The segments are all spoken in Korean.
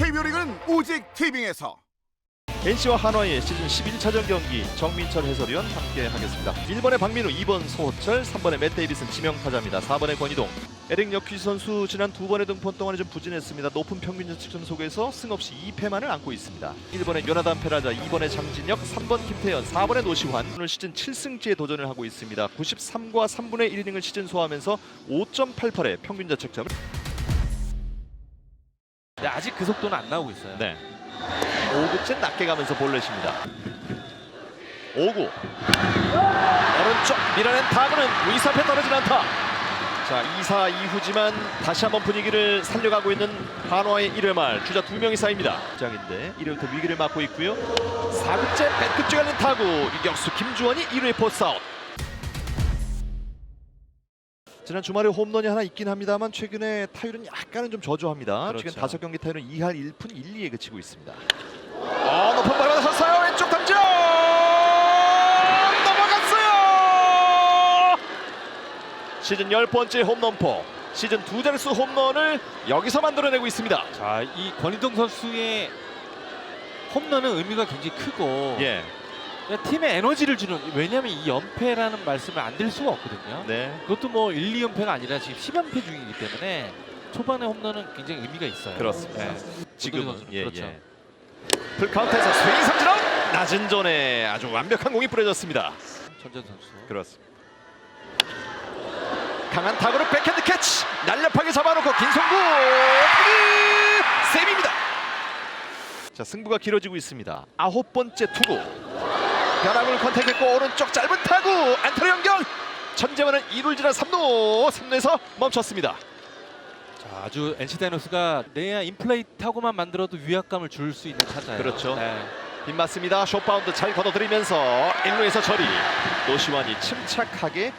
KBO 리그는 오직 티빙에서 NC와 한화의 시즌 11차전 경기 정민철 해설위원 함께 하겠습니다. 1번의 박민우, 2번 소호철, 3번의 맷 데이비슨 지명타자입니다. 4번의 권희동. 에릭 역퀴 선수 지난 두 번의 등판 동안에 좀 부진했습니다. 높은 평균 자책점 속에서 승없이 2패만을 안고 있습니다. 1번의 요나단 페라자, 2번의 장진혁, 3번 김태현, 4번의 노시환 오늘 시즌 7승째에 도전을 하고 있습니다. 93과 3분의 1이닝을 시즌 소화하면서 5.88의 평균 자책점을 네, 아직 그 속도는 안 나오고 있어요. 네. 5구째 낮게 가면서 볼넷입니다. 5구. 오른쪽 밀어낸 타구는 앞에 떨어진 않다. 자, 2사 이후지만 다시 한번 분위기를 살려가고 있는 한화의 1회 말 주자 두 명이 쌓입니다. 장인데 1회부터 위기를 맞고 있고요. 4구째 백끝 쥐갈린 타구 유격수 김주원이 1회 포스아웃. 지난 주말에 홈런이 하나 있긴 합니다만 최근에 타율은 약간은 좀 저조합니다. 그렇죠. 최근 다섯 경기 타율은 2할 1푼 1, 2에 그치고 있습니다. 어, 높은 발 받아섰어요. 왼쪽 탐정 넘어갔어요. 시즌 10번째 홈런포. 시즌 두 자릿수 홈런을 여기서 만들어내고 있습니다. 자, 이 권희동 선수의 홈런은 의미가 굉장히 크고 예. 팀에 에너지를 주는 왜냐하면 이 연패라는 말씀을 안 드릴 수가 없거든요. 네. 그것도 뭐 1, 2연패가 아니라 지금 10연패 중이기 때문에 초반에 홈런은 굉장히 의미가 있어요. 그렇습니다. 네. 지금은 예, 그렇죠. 예. 풀카운트에서 스윙 삼진아웃 낮은 존에 아주 완벽한 공이 뿌려졌습니다. 전전 선수. 그렇습니다. 강한 타구로 백핸드 캐치 날렵하게 잡아놓고 김성구 타기 세입니다. 자 승부가 길어지고 있습니다. 아홉 번째 투구 변화구를 컨택했고 오른쪽 짧은 타구 안타로 연결 천재만은 2루 지나 3루 3루에서 멈췄습니다. 자, 아주 NC 다이노스가 내야 인플레이 타고만 만들어도 위압감을 줄 수 있는 타자예요. 그렇죠. 네. 빗맞습니다. 숏바운드 잘 걷어들이면서 1루에서 처리 노시환이 침착하게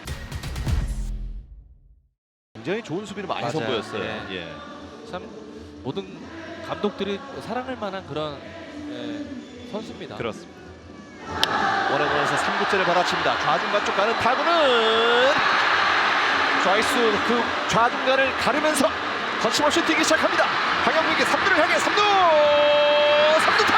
굉장히 좋은 수비를 많이 맞아요. 선보였어요. 예. 예. 참 모든 감독들이 사랑할 만한 그런 예, 선수입니다. 그렇습니다. 원앤원에서 3구째를 받아칩니다. 좌중간 쪽 가는 타구는 좌익수 그 좌중간을 가르면서 거침없이 뛰기 시작합니다. 강영국에게 3루를 향해 3루 3루타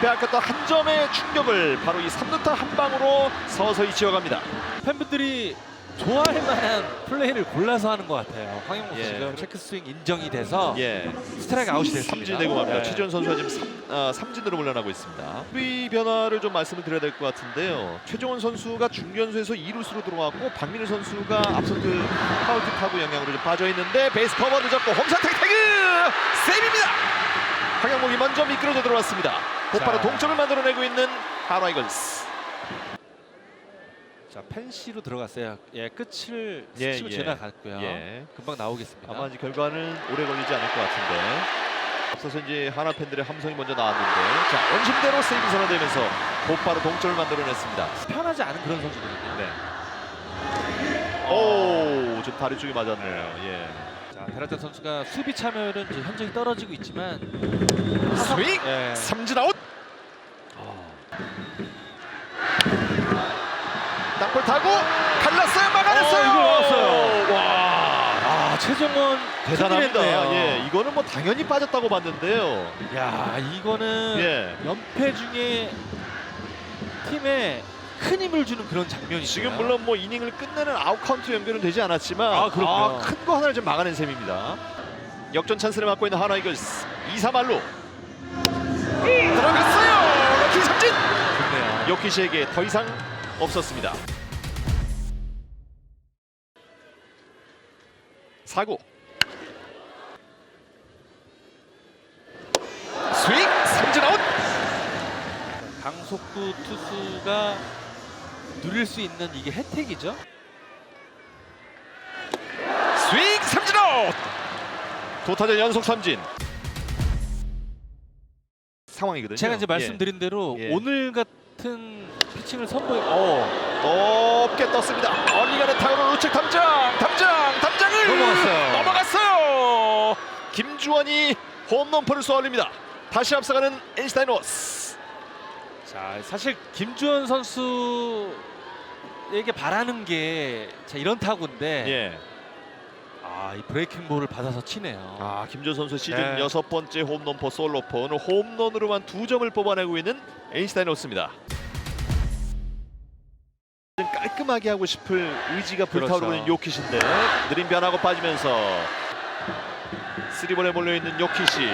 빼앗겼던 한 점의 충격을 바로 이 3루타 한 방으로 서서히 지어갑니다. 팬분들이 좋아할 만한 플레이를 골라서 하는 것 같아요. 황영국 예. 지금 체크 스윙 인정이 돼서 예. 스트라이크 아웃이 됐습니다. 삼진 되고 맙니다. 네. 최지원 선수가 지금 삼, 아, 삼진으로 물러나고 있습니다. 수비 변화를 좀 말씀을 드려야 될 것 같은데요. 최정원 선수가 중견수에서 2루수로 들어왔고 박민우 선수가 앞선 그 타구 영향으로 좀 빠져 있는데 베이스 커버 늦었고 홈사택 태그 세입입니다. 황영목이 먼저 미끄러져 들어왔습니다. 곧바로 자. 동점을 만들어내고 있는 하나 이글스. 자 펜시로 들어갔어요. 예 끝을 예, 스치고 예. 지나갔고요. 예. 금방 나오겠습니다. 아마 이제 결과는 오래 걸리지 않을 것 같은데 앞서서 이제 하나 팬들의 함성이 먼저 나왔는데 자 원심대로 세이브 선언되면서 곧바로 동점을 만들어냈습니다. 편하지 않은 그런 선수거든요. 네. 오, 좀 다리 쪽에 맞았네요. 예. 자 베라타 선수가 수비 참여율은 이제 현저히 떨어지고 있지만 스윙 예. 삼진 아웃. 땅볼 타고 갈랐어요, 막아냈어요. 어, 이거 막았어요. 와, 아 최정원 대단합니다. 예, 이거는 뭐 당연히 빠졌다고 봤는데요. 야 이거는 예. 연패 중에 팀에 큰 힘을 주는 그런 장면이죠. 지금 물론 뭐 이닝을 끝내는 아웃 카운트 연결은 되지 않았지만 아, 그렇군요. 큰거 하나를 좀 막아낸 셈입니다. 역전 찬스를 맡고 있는 하나 이글스 2, 3할로 들어갔어요. 럭키 삼진. 좋네요. 요키시에게 더 이상 없었습니다. 사구 스윙 삼진 아웃 강속구 투수가 누릴 수 있는 이게 혜택이죠. 스윙 삼진 아웃 도타전 연속 삼진 상황이거든요. 제가 이제 말씀드린 대로 예. 오늘 같은 피칭을 선보이. 어, 높게 떴습니다. 어리가는 타구를 우측 탐장, 탐장, 탐장을 넘어갔어요. 넘어갔어요. 김주원이 홈런포를 쏘아올립니다. 다시 앞서가는 NC 다이노스. 자 사실 김주원 선수에게 바라는 게 자, 이런 타구인데 예. 아 이 브레이킹 볼을 받아서 치네요. 아 김조 선수 시즌 네. 여섯 번째 홈런포 솔로포 오늘 홈런으로만 두 점을 뽑아내고 있는 엔시타이노스입니다. 깔끔하게 하고 싶을 의지가 불타오르는 그렇죠. 요키시인데 느린 변하고 빠지면서 쓰리볼에 몰려있는 요키시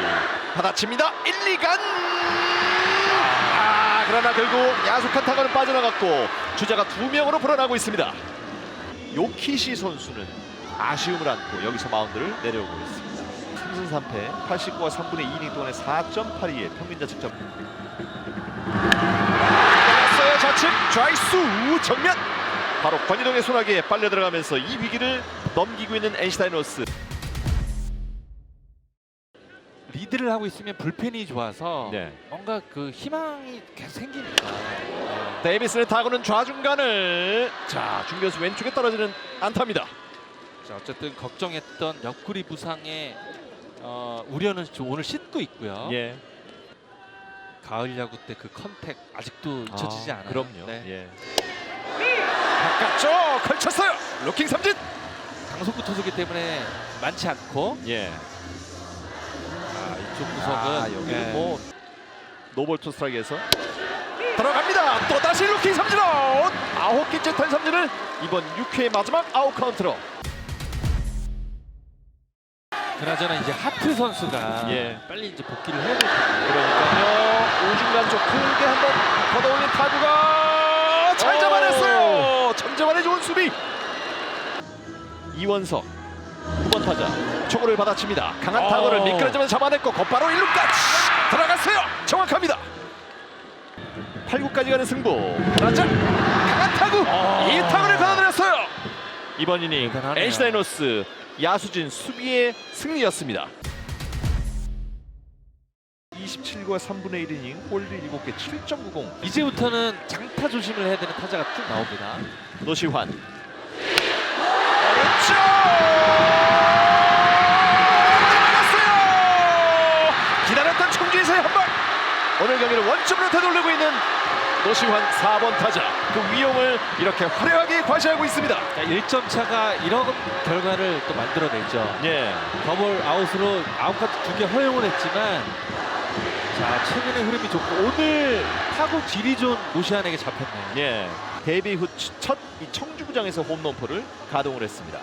받아칩니다. 1, 2간 아 그러나 결국 야속한 타구는 빠져나갔고 주자가 두 명으로 불어나고 있습니다. 요키시 선수는 아쉬움을 안고 여기서 마운드를 내려오고 있습니다. 3승 3패 89와 3분의 2이닝 동안에 4.82의 평균 자책점. 나갔어요 좌측 좌익수 정면 바로 권희동의 손아귀에 빨려 들어가면서 이 위기를 넘기고 있는 엔시타이노스. 리드를 하고 있으면 불펜이 좋아서 네. 뭔가 그 희망이 계속 생기니까. 네. 데이비스는 타구는 좌중간을 자 중견수 왼쪽에 떨어지는 안타입니다. 자, 어쨌든 걱정했던 옆구리 부상의 어, 우려는 좀 오늘 씻고 있고요. 예. 가을 야구 때 그 컨택 아직도 잊혀지지 아, 않아요. 그럼요. 네. 예. 바깥쪽 걸쳤어요. 로킹 삼진. 강속구 투수기 때문에 많지 않고 예. 아, 이쪽 구석은 아, 여기는 네. 뭐 노볼 투 스트라이크에서 들어갑니다. 또 다시 루킹 삼진 아웃. 아홉 개째 탄 삼진을 이번 6회 마지막 아웃 카운트로. 그나저나 이제 하트 선수가 예. 빨리 이제 복귀를 해야 될 텐데. 그러니까요. 오중간 쪽 크게 한번 걷어올린 타구가 잘 오. 잡아냈 천재만의 좋은 수비. 이원석 9번 타자 초구를 받아칩니다. 강한 오. 타구를 미끄러지면서 잡아냈고 곧바로 1루까지 들어갔어요. 정확합니다. 8구까지 가는 승부. 타자 강한 타구 오. 이 타구를 걷어내렸어요. 이번 이닝. NC 다이노스 야수진 수비의 승리였습니다. 27과 3분의 1이닝 홀드 7개 7.90 이제부터는 장타 조심을 해야 되는 타자가 쭉 나옵니다. 노시환. 오른쪽 나갔어요! 기다렸던 청주에서의 한방 오늘 경기를 원점으로 되돌리고 있는 노시환 4번 타자. 그 위용을 이렇게 화려하게 과시하고 있습니다. 1점 차가 이런 결과를 또 만들어내죠. 예. 더블 아웃으로 아웃카트 두 개 허용을 했지만 자 최근의 흐름이 좋고 오늘 타구 좋은 노시안에게 잡혔네요. 예. 데뷔 후첫이 청주구장에서 홈런포를 가동을 했습니다.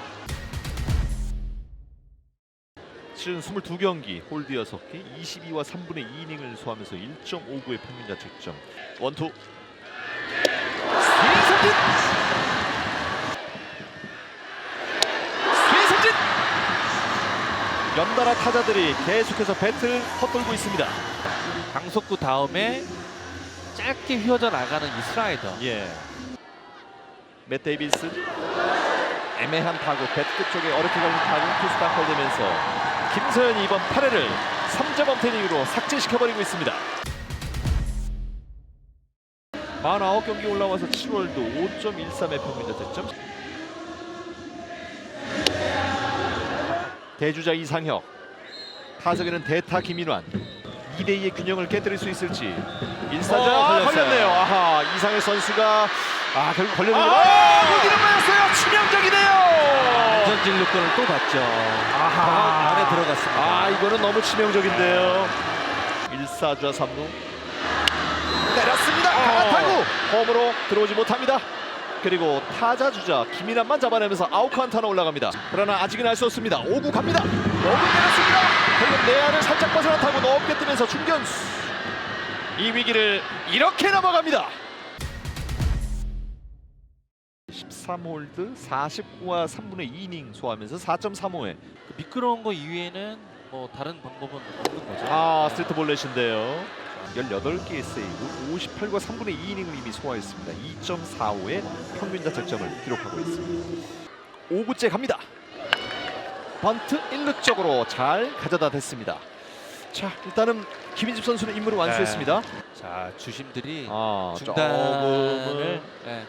시즌 22경기 홀드 6개 22와 3분의 2이닝을 소화하면서 1.59의 평균 자책점 원투 스윙 삼진 스윙 삼진 연달아 타자들이 계속해서 배트를 헛돌고 있습니다. 강속구 다음에 짧게 휘어져 나가는 이 슬라이더. 예. 맷 데이비스 애매한 타구 배트 끝 쪽에 어렵게 걸린 타구 투수 땅볼되면서 김서현이 이번 8회를 3점 엄태닝으로 삭제시켜버리고 있습니다. 49경기 올라와서 7월도 5.13의 평균 자책점 대주자 이상혁 타석에는 대타 김인환 2대2의 균형을 깨뜨릴 수 있을지 일사자 어, 걸렸어요. 걸렸네요. 아하 이상혁 선수가 아 결국 걸렸는데 아! 아, 무기를 맞았어요. 치명적이네요. 안전 진루권을 또 받죠. 아하. 안에 들어갔습니다. 아 이거는 너무 치명적인데요. 1사주와 3루 때렸습니다. 강한 타구 홈으로 들어오지 못합니다. 그리고 타자 주자 김인환만 잡아내면서 아웃 카운트 하나 올라갑니다. 그러나 아직은 알 수 없습니다. 5구 갑니다. 너무 때렸습니다. 결국 내야를 살짝 벗어난 타구 높게 뜨면서 중견수 이 위기를 이렇게 넘어갑니다. 13홀드 49와 3분의 2이닝 소화하면서 4.35회 그 미끄러운 거 이외에는 뭐 다른 방법은 없는 거죠. 아 네. 스트레이트 볼넷인데요 18개의 세이브 58과 3분의 2이닝을 이미 소화했습니다 2.45의 평균 자책점을 기록하고 있습니다 5구째 갑니다 번트 1루 쪽으로 잘 가져다 댔습니다 자 일단은 김인집 선수는 임무를 완수했습니다 자 주심들이 아 중단을 네.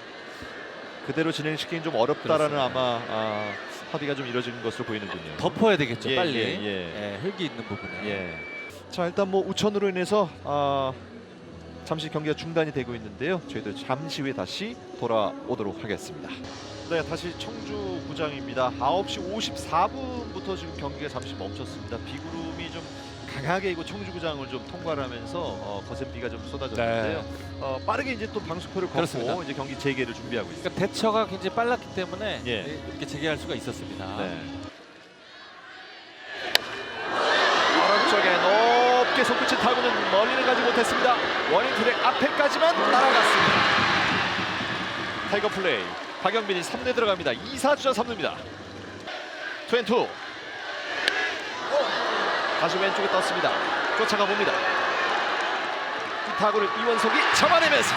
그대로 진행시키긴 좀 어렵다라는 그렇습니다. 아마 아, 합의가 좀 이루어진 것으로 보이는군요 덮어야 되겠죠 예, 빨리. 예, 예. 예, 흙이 있는 부분에. 예. 자 일단 뭐 우천으로 인해서 아, 잠시 경기가 중단이 되고 있는데요. 저희들 잠시 후에 다시 돌아오도록 하겠습니다. 네, 다시 청주 구장입니다. 9시 54분부터 지금 경기가 잠시 멈췄습니다. 비구름이 좀 강하게 이거 청주 구장을 좀 통과를 하면서 어, 거센 비가 좀 쏟아졌는데요. 어, 빠르게 이제 또 방수표를 걷고 그렇습니다. 이제 경기 재개를 준비하고 있습니다. 그러니까 대처가 굉장히 빨랐기 때문에 예. 이렇게 재개할 수가 있었습니다. 네. 오른쪽에 높게 손끝을 타고는 멀리는 가지 못했습니다. 워닝 트랙 앞에까지만 날아갔습니다. 타이거 플레이. 박영빈이 3대 들어갑니다. 2사 주자 3루입니다. 투앤투. 다시 왼쪽에 떴습니다. 쫓아가 봅니다. 이 타구를 이원석이 잡아내면서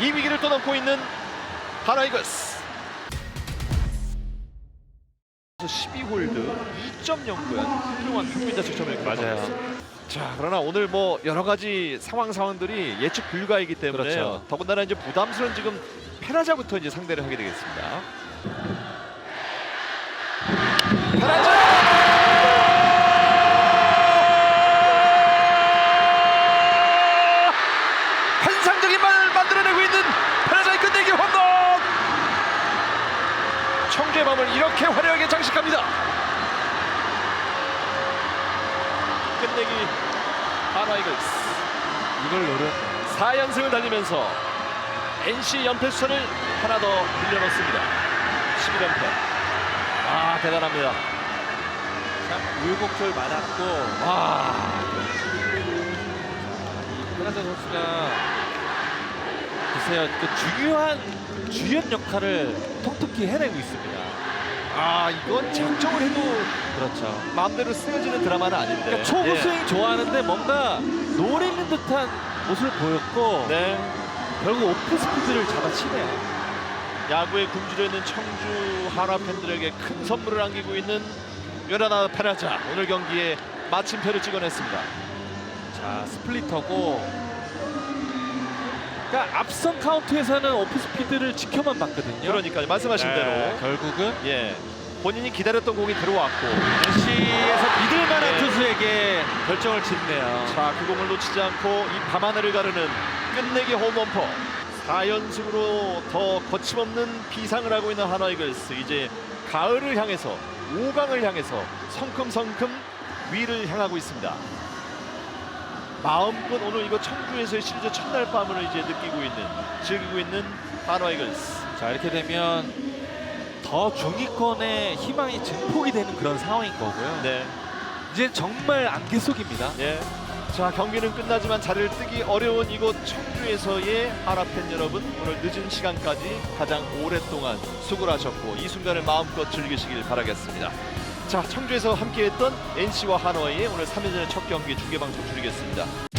이 위기를 또 넘고 있는 하나이글스. 12홀드 2.09연 훌륭한 평균 자책점을 맞아요. 자 그러나 오늘 뭐 여러 가지 상황 상황들이 예측 불가이기 때문에 그렇죠. 더군다나 이제 부담스러운 지금 페라자부터 이제 상대를 하게 되겠습니다. 페라자 환상적인 말을 만들어내고 있는 페라자의 끝내기 홈런 청주의 밤을 이렇게 화려하게 장식합니다. 끝내기 하나이글스 이걸 노려 4연승을 달리면서 NC 연패 수선을 하나 더 늘려놓습니다. 11연패. 아 대단합니다. 참 우여곡절 많았고 와 페라자 선수가 글쎄요 그 중요한 주연 역할을 톡톡히 해내고 있습니다. 아 이건 작정을 해도 그렇죠. 마음대로 쓰여지는 드라마는 아닌데. 그러니까 초구 예. 스윙 좋아하는데 뭔가 노리는 듯한 모습을 보였고 네. 결국 오프 스피드를 잡아치네요. 야구에 굶주려 있는 청주 한화 팬들에게 큰 선물을 안기고 있는 요나나 페라자 오늘 경기에 마침표를 찍어냈습니다. 자 스플리터고 그러니까 앞선 카운트에서는 오프 스피드를 지켜만 봤거든요. 그러니까 말씀하신 네, 대로 결국은 예 본인이 기다렸던 공이 들어왔고 NC에서 믿을 만한 네. 투수에게 결정을 짓네요. 자, 그 공을 놓치지 않고 이 밤하늘을 가르는 끝내기 홈런퍼 4연승으로 더 거침없는 비상을 하고 있는 하나이글스 이제 가을을 향해서 5강을 향해서 성큼성큼 위를 향하고 있습니다. 마음껏 오늘 이거 청주에서의 시리즈 첫날 밤을 이제 느끼고 있는 즐기고 있는 하나이글스 자 이렇게 되면 더 중위권의 희망이 증폭이 되는 그런 상황인 거고요. 네. 이제 정말 안개 속입니다. 예. 자 경기는 끝나지만 자리를 뜨기 어려운 이곳 청주에서의 하나팬 여러분 오늘 늦은 시간까지 가장 오랫동안 수고를 하셨고 이 순간을 마음껏 즐기시길 바라겠습니다. 자 청주에서 함께했던 NC와 한화의 오늘 3회전의 첫 경기 중계방송 줄이겠습니다.